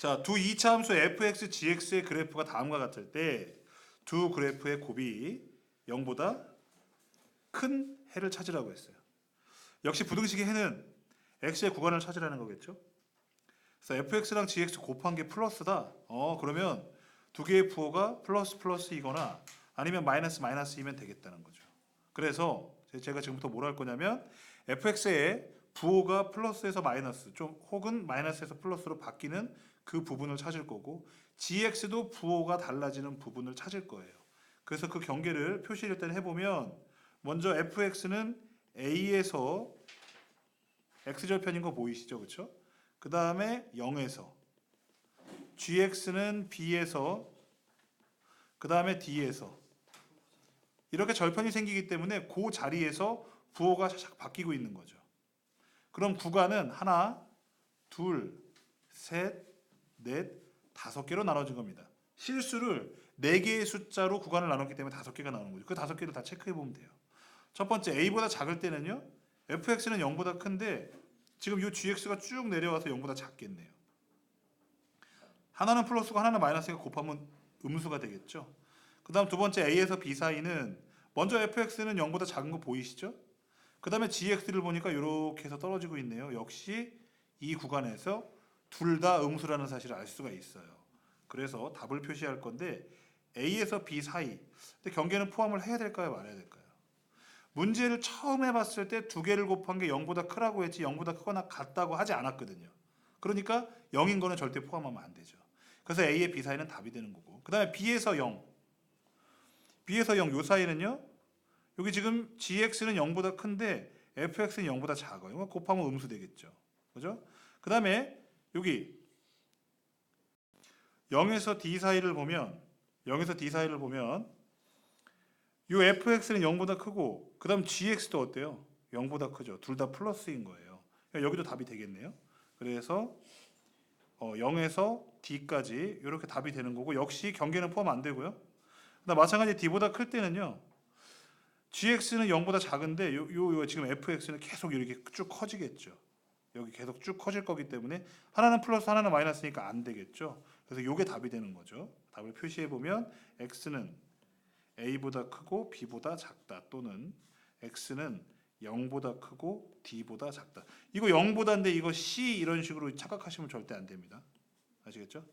자, 두 이차 함수 fx, gx의 그래프가 다음과 같을 때 두 그래프의 곱이 0보다 큰 해를 찾으라고 했어요. 역시 부등식의 해는 x의 구간을 찾으라는 거겠죠. 그래서 fx랑 gx 곱한 게 플러스다. 어, 그러면 두 개의 부호가 플러스 플러스이거나 아니면 마이너스 마이너스이면 되겠다는 거죠. 그래서 제- 제가 지금부터 뭘 할 거냐면 fx의 부호가 플러스에서 마이너스 좀 혹은 마이너스에서 플러스로 바뀌는 그 부분을 찾을 거고 gx도 부호가 달라지는 부분을 찾을 거예요. 그래서 그 경계를 표시를 일단 해보면 먼저 fx는 a에서 x절편인 거 보이시죠, 그렇죠? 그 다음에 0에서 gx는 b에서 그 다음에 d에서 이렇게 절편이 생기기 때문에 그 자리에서 부호가 샥샥 바뀌고 있는 거죠. 그럼 구간은 하나, 둘, 셋, 넷, 다섯 개로 나눠진 겁니다. 실수를 네 개의 숫자로 구간을 나눴기 때문에 다섯 개가 나오는 거죠. 그 다섯 개를 다 체크해 보면 돼요. 첫 번째 a보다 작을 때는요. fx는 0보다 큰데 지금 이 gx가 쭉 내려와서 0보다 작겠네요. 하나는 플러스고 하나는 마이너스가 곱하면 음수가 되겠죠. 그 다음 두 번째 a에서 b 사이는 먼저 fx는 0보다 작은 거 보이시죠? 그 다음에 gx를 보니까 이렇게 해서 떨어지고 있네요. 역시 이 구간에서 둘 다 음수라는 사실을 알 수가 있어요. 그래서 답을 표시할 건데 a에서 b 사이. 근데 경계는 포함을 해야 될까요, 말아야 될까요? 문제를 처음 해봤을 때 두 개를 곱한 게 0보다 크라고 했지 0보다 크거나 같다고 하지 않았거든요. 그러니까 0인 거는 절대 포함하면 안 되죠. 그래서 A의 B 사이는 답이 되는 거고 그 다음에 B에서 0 B에서 0 요 사이는요 여기 지금 GX는 0보다 큰데 FX는 0보다 작아요. 이거 곱하면 음수 되겠죠. 그죠? 그 다음에 여기 0에서 D 사이를 보면 0에서 D 사이를 보면 요 fx는 0보다 크고 그다음 gx도 어때요? 0보다 크죠. 둘 다 플러스인 거예요. 그러니까 여기도 답이 되겠네요. 그래서 어, 0에서 d까지 이렇게 답이 되는 거고 역시 경계는 포함 안 되고요. 마찬가지 d보다 클 때는요. gx는 0보다 작은데 요, 요, 요 지금 fx는 계속 이렇게 쭉 커지겠죠. 여기 계속 쭉 커질 거기 때문에 하나는 플러스 하나는 마이너스니까 안 되겠죠. 그래서 요게 답이 되는 거죠. 답을 표시해 보면 x는 a보다 크고 b보다 작다 또는 x는 0보다 크고 d보다 작다. 이거 0보다인데 이거 c 이런 식으로 착각하시면 절대 안 됩니다. 아시겠죠?